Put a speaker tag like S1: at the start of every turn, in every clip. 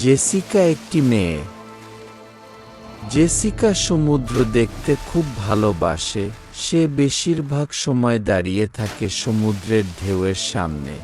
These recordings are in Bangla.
S1: জেসিকা একটি মেয়ে। জেসিকা সমুদ্র দেখতে খুব ভালোবাসে। সে বেশিরভাগ সময় দাঁড়িয়ে থাকে সমুদ্রের ঢেউয়ের সামনে।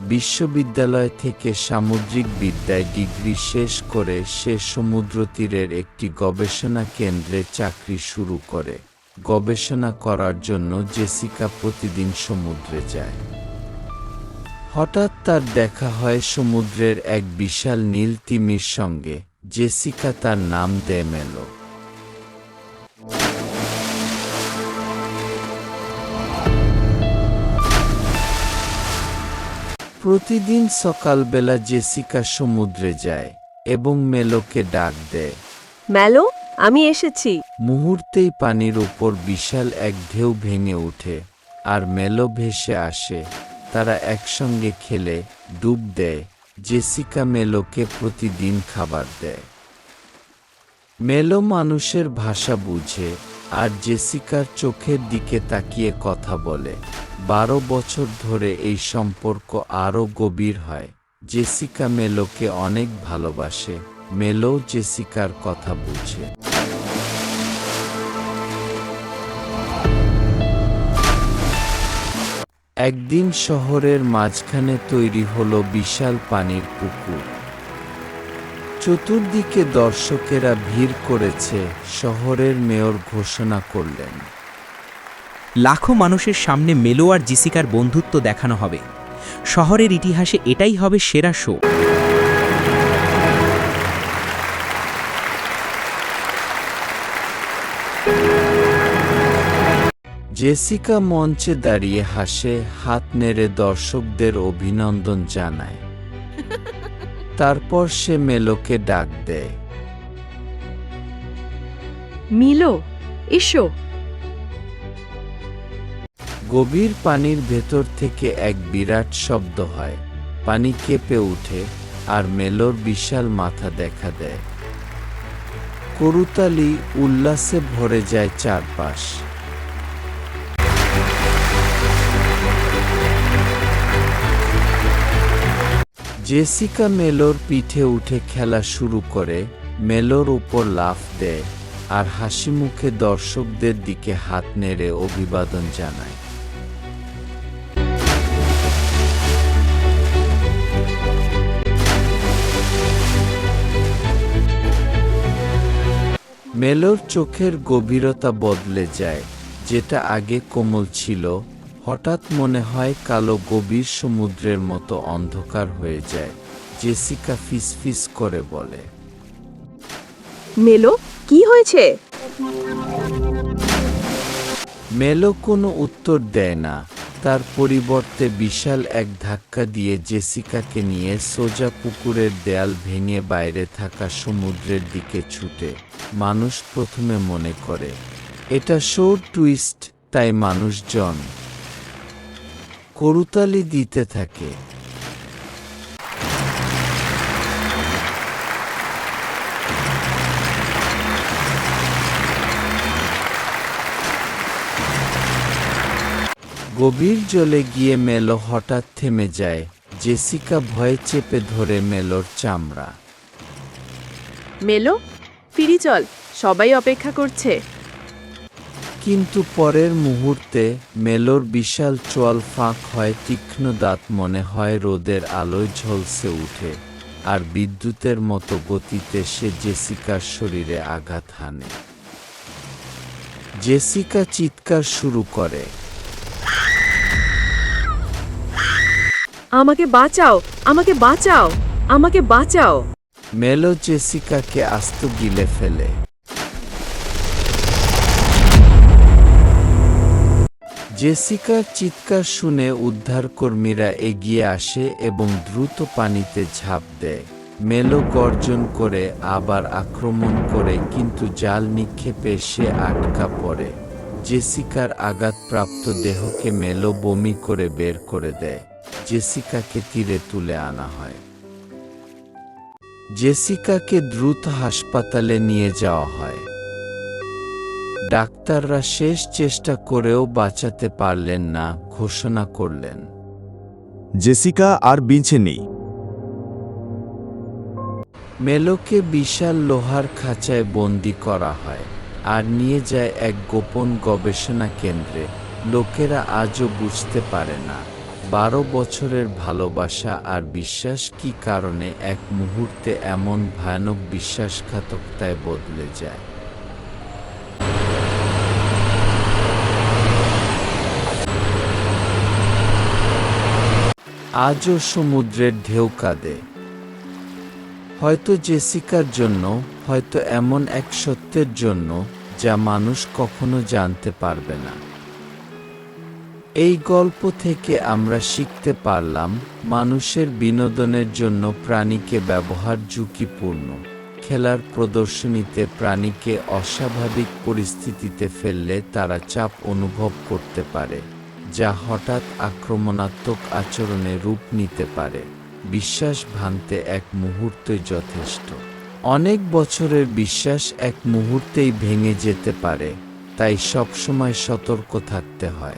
S1: বিশ্ববিদ্যালয় থেকে সামুদ্রিক বিদ্যায় ডিগ্রি শেষ করে সে সমুদ্র তীরের একটি গবেষণা কেন্দ্রে চাকরি শুরু করে। গবেষণা করার জন্য জেসিকা প্রতিদিন সমুদ্রে যায়। হঠাৎ তার দেখা হয় সমুদ্রের এক বিশাল নীল তিমির সঙ্গে। জেসিকা তার নাম দেয় মেলো। প্রতিদিন সকালবেলা জেসিকা সমুদ্রে যায় এবং মেলোকে ডাক দেয়।
S2: মেলো আমি এসেছি।
S1: মুহূর্তেই পানির উপর বিশাল এক ঢেউ ভেঙে ওঠে আর মেলো ভেসে আসে। তারা একসঙ্গে খেলে, ডুব দেয়। জেসিকা মেলোকে প্রতিদিন খাবার দেয়। মেলো মানুষের ভাষা বুঝে আর জেসিকার চোখের দিকে তাকিয়ে কথা বলে। বারো বছর ধরে এই সম্পর্ক আরও গভীর হয়। জেসিকা মেলোকে অনেক ভালোবাসে। মেলো জেসিকার কথা বুঝে। একদিন শহরের মাঝখানে তৈরি হল বিশাল পানির পুকুর। চতুর্দিকে দর্শকেরা ভিড় করেছে, শহরের মেয়র ঘোষণা করলেন।
S3: লাখো মানুষের সামনে মেলো আর জিসিকার বন্ধুত্ব দেখানো হবে। শহরের ইতিহাসে এটাই হবে সেরা শো।
S1: জেসিকা মঞ্চে দাঁড়িয়ে হাসে হাত নেড়ে দর্শকদের অভিনন্দন জানায়। তারপর সে মেলোকে ডাক দেয়।
S2: মিলো এসো।
S1: গভীর পানির ভেতর থেকে এক বিরাট শব্দ হয়। পানি কেঁপে ওঠে আর মেলোর বিশাল মাথা দেখা দেয়। করুতালি উল্লাসে ভরে যায় চারপাশ। জেসিকা মেলোর পিঠে উঠে খেলা শুরু করে, মেলোর উপর লাফ দেয় আর হাসি মুখে দর্শকদের দিকে হাত নেড়ে অভিবাদন জানায়। মেলোর চোখের গভীরতা বদলে যায়, যেটা আগে কোমল ছিল হঠাৎ মনে হয় কালো গভীর সমুদ্রের মতো অন্ধকার হয়ে যায় জেসিকা ফিসফিস করে বলে।
S2: মেলো কি হয়েছে?
S1: মেলো কোনো উত্তর দেয় না। তার পরিবর্তে বিশাল এক ধাক্কা দিয়ে জেসিকাকে নিয়ে সোজা পুকুরের দেয়াল ভেঙে বাইরে থাকা সমুদ্রের দিকে ছুটে। মানুষ প্রথমে মনে করে এটা শোর টুইস্ট তাই মানুষজন করুতালি দিতে থাকে। গভীর জলে গিয়ে মেলো হঠাৎ থেমে যায়। জেসিকা ভয়ে চেপে ধরে মেলোর চামড়া।
S2: মেলো, ফিরি চল, সবাই অপেক্ষা করছে।
S1: কিন্তু পরের মুহূর্তে মেলোর বিশাল চোয়াল ফাঁক হয় তীক্ষ্ণ দাঁত মনে হয় রোদের আলোয় ঝলসে উঠে আর বিদ্যুতের মতো গতিতে সে জেসিকার শরীরে আঘাত হানে। জেসিকা চিৎকার শুরু করে।
S2: আমাকে বাঁচাও আমাকে বাঁচাও আমাকে বাঁচাও।
S1: মেলো জেসিকাকে আস্ত গিলে ফেলে। জেসিকার চিৎকার শুনে উদ্ধারকর্মীরা এগিয়ে আসে এবং দ্রুত পানিতে ঝাঁপ দেয়। মেলো গর্জন করে, আবার আক্রমণ করে, কিন্তু জাল নিক্ষেপে সে আটকা পড়ে। জেসিকার আঘাতপ্রাপ্ত দেহকে মেলো বমি করে বের করে দেয়। জেসিকাকে তীরে তুলে আনা হয়। জেসিকাকে দ্রুত হাসপাতালে নিয়ে যাওয়া হয়। ডাক্তাররা শেষ চেষ্টা করেও বাঁচাতে পারলেন না ঘোষণা করলেন।
S4: জেসিকা আর বেঁচে নেই।
S1: মেলোকে বিশাল লোহার খাঁচায় বন্দি করা হয় আর নিয়ে যায় এক গোপন গবেষণা কেন্দ্রে। লোকেরা আজও বুঝতে পারে না বারো বছরের ভালোবাসা আর বিশ্বাস কি কারণে এক মুহূর্তে এমন ভয়ানক বিশ্বাসঘাতকতায় বদলে যায়। আজও সমুদ্রের ঢেউ কাঁদে। হয়তো জেসিকার জন্য, হয়তো এমন এক সত্যের জন্য যা মানুষ কখনো জানতে পারবে না। এই গল্প থেকে আমরা শিখতে পারলাম, মানুষের বিনোদনের জন্য প্রাণীকে ব্যবহার ঝুঁকিপূর্ণ, খেলার প্রদর্শনীতে প্রাণীকে অস্বাভাবিক পরিস্থিতিতে ফেললে তারা চাপ অনুভব করতে পারে। যা হঠাৎ আক্রমণাত্মক আচরণে রূপ নিতে পারে। বিশ্বাস ভাঙতে এক মুহূর্তে যথেষ্ট। অনেক বছরের বিশ্বাস এক মুহূর্তেই ভেঙে যেতে পারে, তাই সবসময় সতর্ক থাকতে হয়।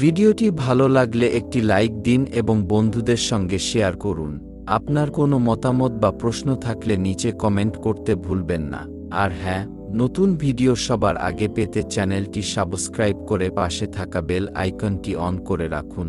S1: ভিডিওটি ভালো লাগলে একটি লাইক দিন এবং বন্ধুদের সঙ্গে শেয়ার করুন। আপনার কোনো মতামত বা প্রশ্ন থাকলে নিচে কমেন্ট করতে ভুলবেন না। আর হ্যাঁ নতুন ভিডিও সবার আগে পেতে চ্যানেলটি সাবস্ক্রাইব করে পাশে থাকা বেল আইকনটি অন করে রাখুন।